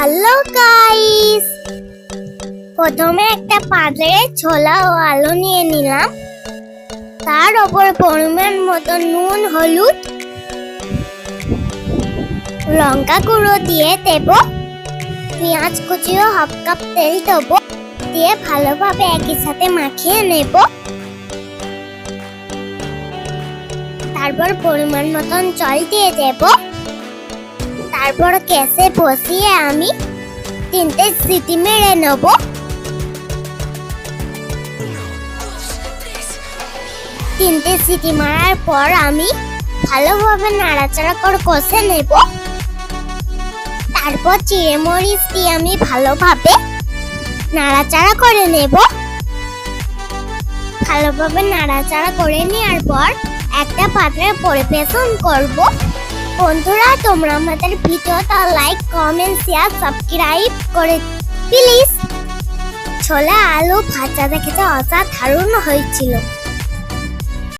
Hello guys প্রথমে একটা পাত্রে ছোলা ও আলু নিয়ে নিলাম। তার ওপর পরিমাণ মতো নুন, হলুদ, লঙ্কা গুঁড়ো দিয়ে দেব। পেঁয়াজ কুচি ও হাফ কাপ তেল দেবো। দিয়ে ভালোভাবে একই সাথে মাখিয়ে নেব। তারপর পরিমাণ মতন জল দিয়ে দেবো। তারপর গ্যাসে বসিয়ে আমি তিনটে সিটি মেরে নেব। তিনটে সিটি মারার পর আমি ভালোভাবে নাড়াচাড়া করে কষে নেব। তারপর চিড়ে মরিচ দিয়ে আমি ভালোভাবে নাড়াচাড়া করে নেব। ভালোভাবে নাড়াচাড়া করে নেওয়ার পর একটা পাত্রে পরিবেশন করব। বন্ধুরা, তোমরা আমাদের ভিডিওটা লাইক কমেন্ট শেয়ার সাবস্ক্রাইব করে প্লিজ ছোলা আলু ভাজা দেখেছে অসাধারণ হয়েছিল।